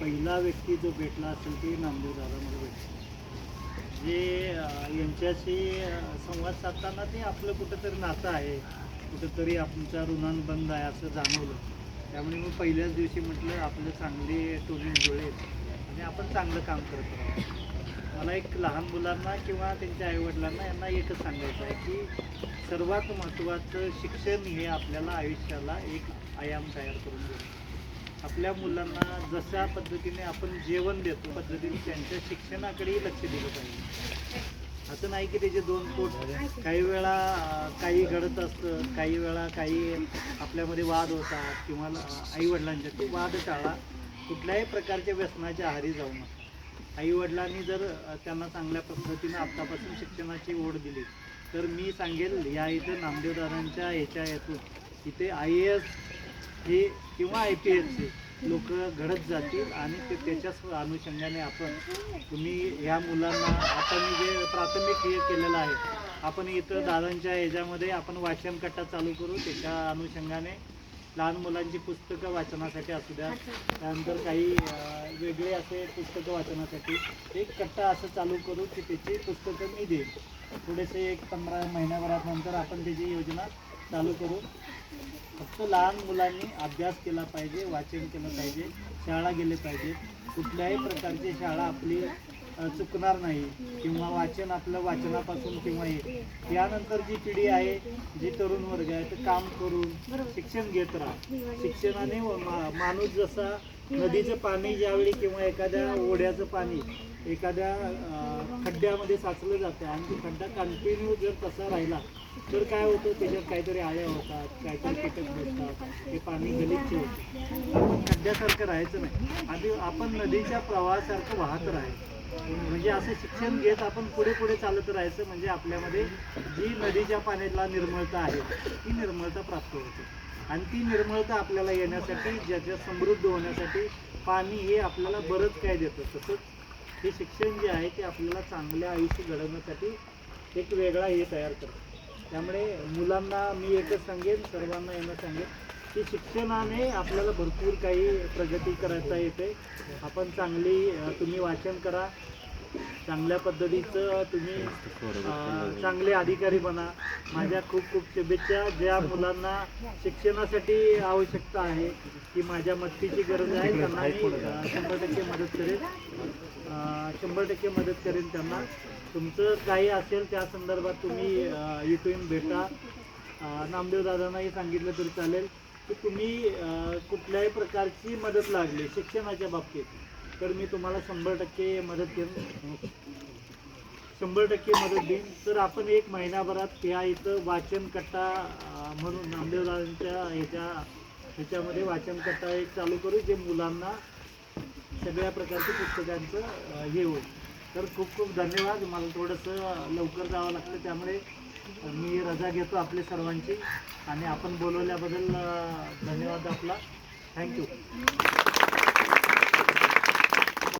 पहिला व्यक्ती जो भेटला असेल ते नामदेव दादा मला भेटला. जे यांच्याशी संवाद साधताना ते आपलं कुठंतरी नातं आहे कुठंतरी आमचा ऋणानुबंध आहे असं जाणवलं. त्यामुळे मी पहिल्याच दिवशी म्हटलं आपलं चांगले टोले जुळे आणि आपण चांगलं काम करत राहू. मला एक लहान मुलांना किंवा त्यांच्या आईवडिलांना यांना एकच सांगायचं आहे की सर्वात महत्त्वाचं शिक्षण हे आपल्याला आयुष्याला एक आयाम तयार करून देतो. आपल्या मुलांना जशा पद्धतीने आपण जेवण देतो पद्धतीने त्यांच्या शिक्षणाकडेही लक्ष दिलं पाहिजे. असं नाही की त्याचे दोन पोट काही वेळा काही घडत असतं काही वेळा काही आपल्यामध्ये वाद होतात किंवा आई वडिलांच्या वाद टाळा कुठल्याही प्रकारच्या व्यसनाच्या आहारी जाऊ नका. आई वडिलांनी जर त्यांना चांगल्या पद्धतीनं आत्तापासून शिक्षणाची ओढ दिली तर मी सांगेल या इथे नामदेवदारांच्या ह्याच्या यातून इथे आय ए एस हे किंवा आय पी एसचे लोक घडत जातील आणि ते त्याच्याच अनुषंगाने आपण तुम्ही ह्या मुलांना आपण जे प्राथमिक हे केलेलं आहे आपण इथं दादांच्या ह्याच्यामध्ये आपण वाचन कट्टा चालू करू त्याच्या अनुषंगाने लहान मुलांची पुस्तकं वाचनासाठी असू द्या त्यानंतर काही वेगळे असे पुस्तकं वाचनासाठी. एक कट्टा असं चालू करू की त्याची पुस्तकं मी देईन. थोडेसे एक पंधरा महिन्याभरात नंतर आपण त्याची योजना चालू करू. फक्त लहान मुलांनी अभ्यास केला पाहिजे वाचन केलं पाहिजे शाळा गेले पाहिजे. कुठल्याही प्रकारची शाळा आपली चुकणार नाही. किंवा वाचन आपलं वाचनापासून किंवा हे. यानंतर जी पिढी आहे जी तरुण वर्ग आहे ते काम करून शिक्षण घेत राहा. शिक्षणाने मा- माणूस जसा नदीचं पाणी ज्यावेळी किंवा एखाद्या ओढ्याचं पाणी एखाद्या खड्ड्यामध्ये साचलं जातं आणि तो खड्डा कंटिन्यू जर तसा राहिला तर काय होतं? त्याच्यात काहीतरी आळ्या होतात काहीतरी कीटक भेटतात ते पाणी गलिच्छ होतं. आपण खड्ड्यासारखं राहायचं नाही. आधी आपण नदीच्या प्रवाहासारखं वाहत राहायचं. म्हणजे असं शिक्षण घेत आपण पुढे पुढे चालत राहायचं म्हणजे आपल्यामध्ये जी नदीच्या पाण्याला निर्मळता आहे ती निर्मळता प्राप्त होते. आणि ती निर्मळता आपल्याला येण्यासाठी ज्याच्या समृद्ध होण्यासाठी पाणी हे आपल्याला बरंच काय देतं. तसंच हे शिक्षण जे आहे ते आपल्याला चांगल्या आयुष्य घडवण्यासाठी एक वेगळा हे तयार करतं. त्यामुळे मुलांना मी एकच सांगेन सर्वांना यांना सांगेन की शिक्षणाने आपल्याला भरपूर काही प्रगती करायचा येते. आपण चांगली तुम्ही वाचन करा. चांगल्या पद्धतीचं तुम्ही चांगले अधिकारी बना. माझ्या खूप खूप शुभेच्छा. ज्या मुलांना शिक्षणासाठी आवश्यकता आहे की माझ्या मदतीची गरज आहे. त्यांना मी शंभर टक्के मदत करेन शंभर टक्के मदत करेन त्यांना. तुमचं काही असेल त्या संदर्भात तुम्ही अ, इथून भेटा. नामदेव दादांनाही सांगितलं तरी चालेल. की तुम्ही कुठल्याही प्रकारची मदत लागली शिक्षणाच्या बाबतीत तर मी तुम्हाला शंभर टक्के मदत देईन. शंभर टक्के मदत देईन. तर आपण एक महिनाभरात या इथं वाचन कट्टा म्हणून नामदेवदारांच्या ह्याच्या ह्याच्यामध्ये वाचन कट्टा एक चालू करू जे मुलांना सगळ्या प्रकारच्या पुस्तकांचं हे होईल. तर खूप खूप धन्यवाद. मला थोडंसं लवकर जावं लागतं त्यामुळे मी रजा घेतो आपली सर्वांची आणि आपण बोलवल्याबद्दल धन्यवाद आपला. थँक्यू